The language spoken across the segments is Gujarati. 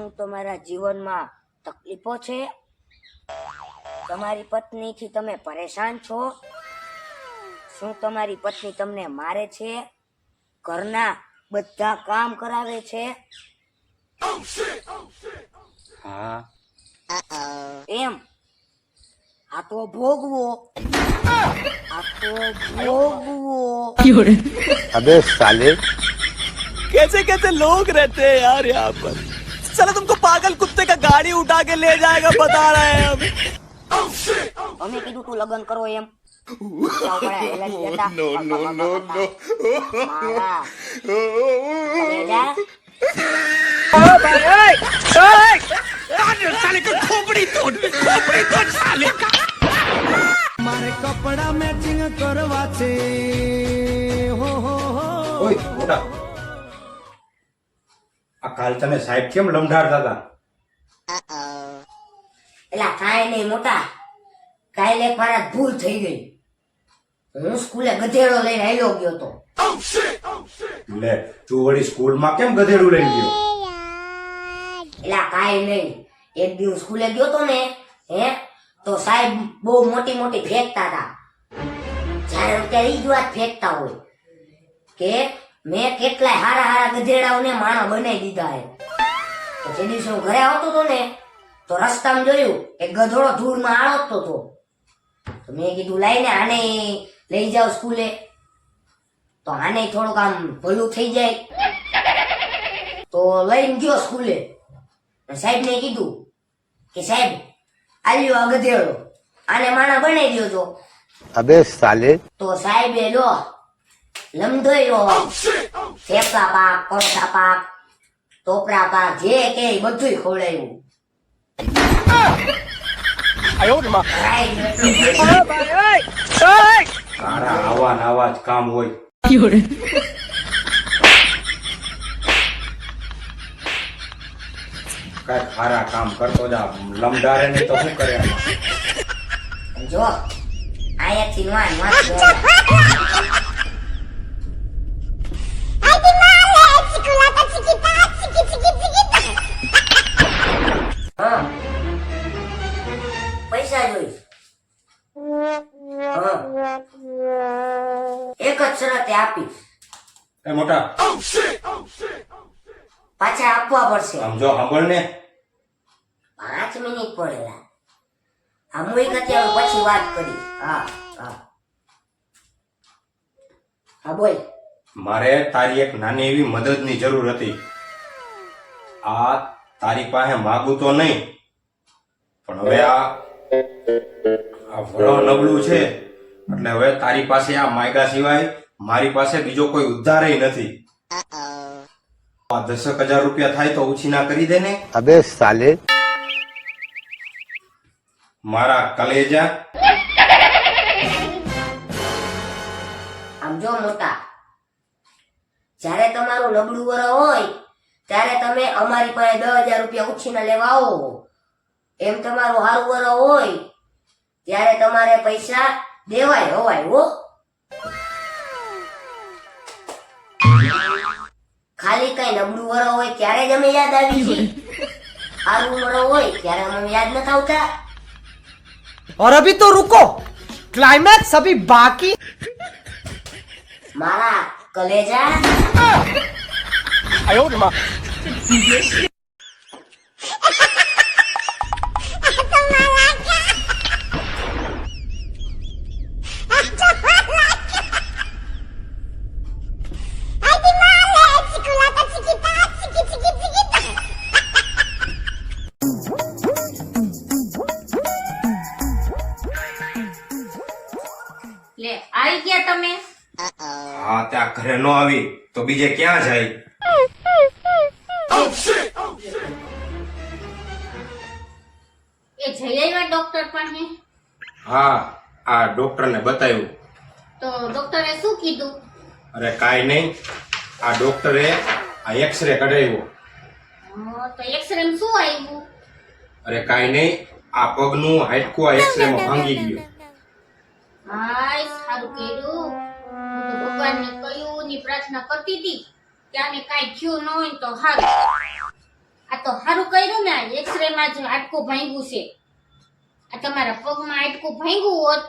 શું તમારા જીવનમાં તકલીફો છે તમારી પત્નીથી તમે પરેશાન છો શું તમારી પત્ની તમને મારે છે ઘરના બધા કામ કરાવે છે હા એમ આ તો ભોગવો આ તો ભોગવો अबे साले कैसे कैसे लोग रहते हैं यार यहाँ पर चलो तुमको पागल कुत्ते का गाड़ी उठा के ले जाएगा बता रहे हैं हम અમે કીધું તું લગ્ન કરો એમ જાઓ પડા, હેલા જ જતા. મારા. કલેજા. મારે કપડા મેચિંગ કરવા છે હો હો હો ઓય મોટા આ કાલ તમે સાહેબ કેમ લમડાડતા હતા એલા કાંઈ નહીં મોટા. કાલે એક મારા ભૂલ થઈ ગઈ. હું સ્કૂલે ગધેડો લઈને આવ્યો ગયો તો. લે તું વળી સ્કૂલમાં કેમ ગધેડું લઈ ગયો? એલા કાંઈ નહીં. એક દિવસ સ્કૂલે ગયો તો ને હે તો સાહેબ બહુ મોટી મોટી ફેંકતા હતા. જ્યારે અત્યારે એ જ વાત ફેંકતા હોય કે મેં કેટલાય હારા હારા ગધેડાઓને માણો બનાવી દીધા હે. તો જે દિવસે હું ઘરે આવતો તો ને તો રસ્તામાં જોયું કે ગધોડો ધૂળમાં આળોતો તો તો મેં કીધું લઈને આને લઈ જાવ સ્કૂલે. તો આને થોડુંક આમ ભલું થઈ જાય. તો લઈને ગયો સ્કૂલે. સાહેબને કીધું કે સાહેબ આલ્યો આ ગધેડો. આને માણા બનાવી દો તો અબે સાલે. તો સાહેબે લો લમધોયો થેપલા પાક કોઠા પાક ટોપરા પાક જે કે બધું ખવડાવ્યું તારા આવા આવા જ કામ હોય. કઈ ખારા કામ કરતો જા. લમડારે નહીં તો શું કરે? જો આયાથી હા. પૈસા જોઈશ. એક જ શરતે આપીશ. એ મોટા. પાછા આપવા પડશે. સમજો સાંભળ ને. પાંચ મિનિટ પડેલા. આમ એક અત્યારે પછી વાત કરી. હા હા. હા બોલ. મારે તારી એક નાની એવી મદદની જરૂર હતી. આ તારી પાસે માગું તો નહીં. પણ હવે આ વળ નબળું છે. એટલે હવે તારી પાસે આ માયગા સિવાય મારી પાસે બીજો કોઈ ઉદ્ધાર નથી. દસક હજાર રૂપિયા થાય તો ઓછી ના કરી દે ને. અબે સાલે. મારા કલેજા. આમ જો મોટા જ્યારે તમારું નબળું વર હોય ત્યારે તમે અમારી પાસે દસ હજાર રૂપિયા ઉછીના લેવા આવો એમ તમારું સારું વર હોય ત્યારે તમારે પૈસા દેવાય હોવાય હો ખાલી કઈ નબળું વર હોય ત્યારે જ અમે યાદ આવી છીએ સારું વર હોય ત્યારે અમે યાદ નથી આવતા और अभी तो रुको क्लाइमैक्स अभी बाकी મારા કલેજા લે આવી ગયા તમે? હા ત્યાં ઘરે ન આવી તો બીજે ક્યાં જાય? એ જઈ આવ્યા ડોક્ટર પાસે હા આ ડોક્ટરને બતાવ્યું. તો ડોક્ટરે શું કીધું? અરે કાંઈ નહીં આ ડોક્ટરે આ એક્સરે કઢાવ્યો. હા, તો એક્સરે શું આવ્યું અરે કાંઈ નહીં આ પગનું હાડકું આ એક્સરેમાં ભાંગી ગયું. હાય સારું કર્યું. હું તો ભગવાનને કહ્યું ની પ્રાર્થના કરતી હતી. ત્યાંને કાંઈ થયું ન હોય તો સારું આ તો સારું કર્યું ને એક્સરેમાં જ આટકું ભાંગ્યું છે. આ તમારા પગમાં આટકું ભાંગ્યું હોત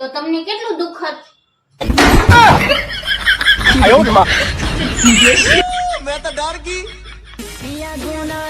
તો તમને કેટલું દુઃખ મેં. તો ડર ગઈ. ગુના